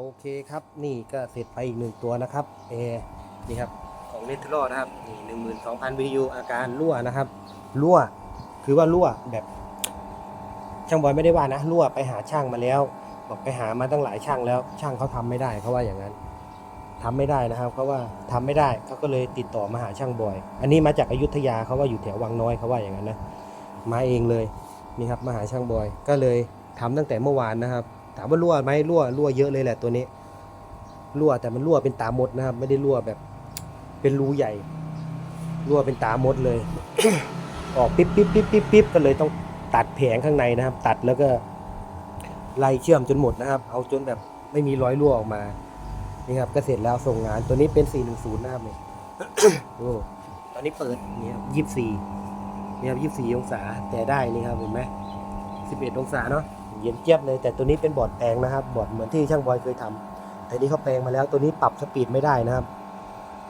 โอเคครับนี่ก็เสร็จไปอีกหนึ่งตัวนะครับเอนี่ครับของเนทโรนะครับนี่หนึ่งหมื่นสองพันวิวอาการรั่วนะครับ รั่วคือว่ารั่วแบบช่างบอยไม่ได้ว่านะรั่วไปหาช่างมาแล้ว บอกไปหามาตั้งหลายช่างแล้ว ช่างเขาทำไม่ได้เขาว่าอย่างนั้นทำไม่ได้นะครับเขาว่าทำไม่ได้เขาก็เลยติดต่อมาหาช่างบอย อันนี้มาจากอยุธยาเขาว่าอยู่แถววังน้อยเขาว่าอย่างนั้นนะมาเองเลยนี่ครับมาหาช่างบอยก็เลยทำตั้งแต่เมื่อวานนะครับ ถามว่ารั่วไหมรั่วรั่วเยอะเลยแหละตัวนี้รั่วแต่มันรั่วเป็นตามดนะครับ ไม่ได้รั่วแบบเป็นรูใหญ่รั่วเป็นตามดเลย ออกปิ๊บปิ๊บปิ๊บปิ๊บปิ๊บก็เลยต้องตัดแผงข้างในนะครับ ตัดแล้วก็ไล่เชื่อมจนหมดนะครับ เอาจนแบบไม่มีรอยรั่วออกมานี่ครับก็เสร็จแล้วส่งงานตัวนี้เป็น 410 นะครับเนี่ยโอ้ตอนนี้เปิดนี่ครับ24นี่ครับ24องศาแต่ได้นี่ครับเห็นไหม11องศาเนาะ เย็นเจี๊ยบเลย แต่ตัวนี้เป็นบอร์ดแปลงนะครับ บอร์ดเหมือนที่ช่างบอยเคยทำแต่นี้เขาแปลงมาแล้ว ตัวนี้ปรับสปีดไม่ได้นะครับ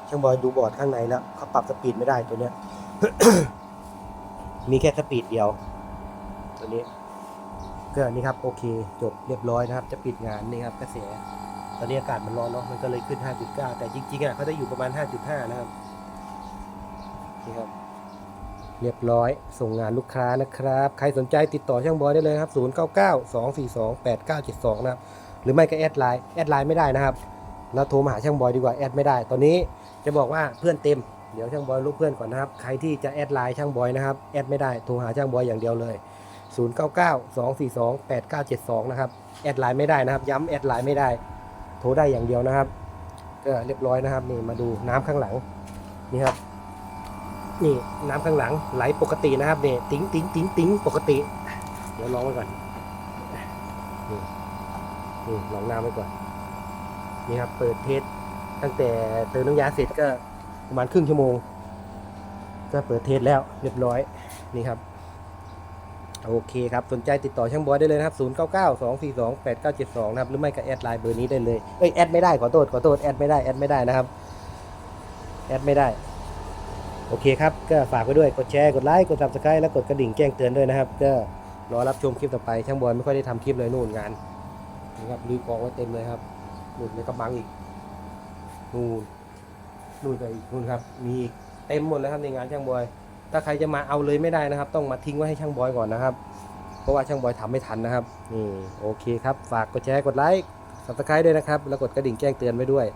ช่างบอยดูบอร์ดข้างในแล้วเขาปรับสปีดไม่ได้ตัวเนี้ย มีแค่สปีดเดียว ตัวนี้ก็นี่ครับโอเค จบเรียบร้อยนะครับ จะปิดงานนี่ครับกระแสตอนนี้อากาศมันร้อนเนาะมันก็เลยขึ้น 5.9 แต่จริงๆอะเขาจะอยู่ประมาณ 5.5 นะครับนี่ครับ เรียบร้อย ส่งงานลูกค้านะครับ ใครสนใจติดต่อช่างบอยได้เลยครับ 099 242 8972 นะครับ หรือไม่ก็แอดไลน์ แอดไลน์ไม่ได้นะครับแล้วโทรมาหาช่างบอยดีกว่า แอดไม่ได้ ตอนนี้จะบอกว่าเพื่อนเต็ม เดี๋ยวช่างบอยลูกเพื่อนก่อนนะครับ ใครที่จะแอดไลน์ช่างบอยนะครับ แอดไม่ได้ โทรหาช่างบอยอย่างเดียวเลย 099 242 8972 นะครับ แอดไลน์ไม่ได้นะครับ ย้ำแอดไลน์ไม่ได้ โทรได้อย่างเดียวนะครับ ก็เรียบร้อยนะครับ นี่มาดูน้ำข้างหลัง นี่ครับ นี่น้ำข้างหลังไหลปกตินะครับเนี่ยติ้งติ้งติ้งติ้งปกติ เดี๋ยวลองไว้ก่อนนี่นี่ลองน้ำไว้ก่อนนี่ครับเปิดเทสตั้งแต่เติมน้ำยาเสร็จก็ประมาณครึ่งชั่วโมง ก็เปิดเทสแล้วเรียบร้อยนี่ครับโอเคครับ สนใจติดต่อช่างบอยได้เลยนะครับ 0 9 9 2 4 2 8 9 7 2 นะครับ หรือไม่ก็แอดไลน์เบอร์นี้ได้เลย เอ้ย แอดไม่ได้ ขอโทษ ขอโทษ แอดไม่ได้ แอดไม่ได้นะครับ แอดไม่ได้ โอเคครับ ก็ฝากไว้ด้วย กดแชร์ กดไลค์ กด subscribe และกดกระดิ่งแจ้งเตือนด้วยนะครับ ก็รอรับชมคลิปต่อไป ช่างบอยไม่ค่อยได้ทำคลิปเลยนู่นงานนะครับรีกองไว้เต็มเลยครับนู่นในกระบังอีก นู่น นู่นก็อีกนู่นครับ มีอีกเต็มหมดเลยครับในงานช่างบอย ถ้าใครจะมาเอาเลยไม่ได้นะครับ ต้องมาทิ้งไว้ให้ช่างบอยก่อนนะครับ เพราะว่าช่างบอยทำไม่ทันนะครับ นี่โอเคครับ ฝากกดแชร์ กดไลค์ subscribe ด้วยนะครับ แล้วกดกระดิ่งแจ้งเตือนไว้ด้วย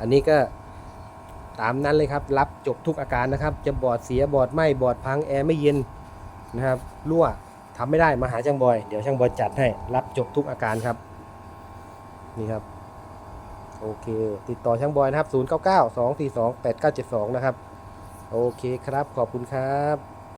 อันนี้ก็ ตามนั้นเลยครับ รับจบทุกอาการนะครับ จะบอดเสียบอดไหม้บอดพังแอร์ไม่เย็นนะครับรั่วทำไม่ได้มาหาช่างบอย เดี๋ยวช่างบอยจัดให้ รับจบทุกอาการครับ นี่ครับ โอเค ติดต่อช่างบอยนะครับ 099 242 8972 นะครับ โอเคครับ ขอบคุณครับ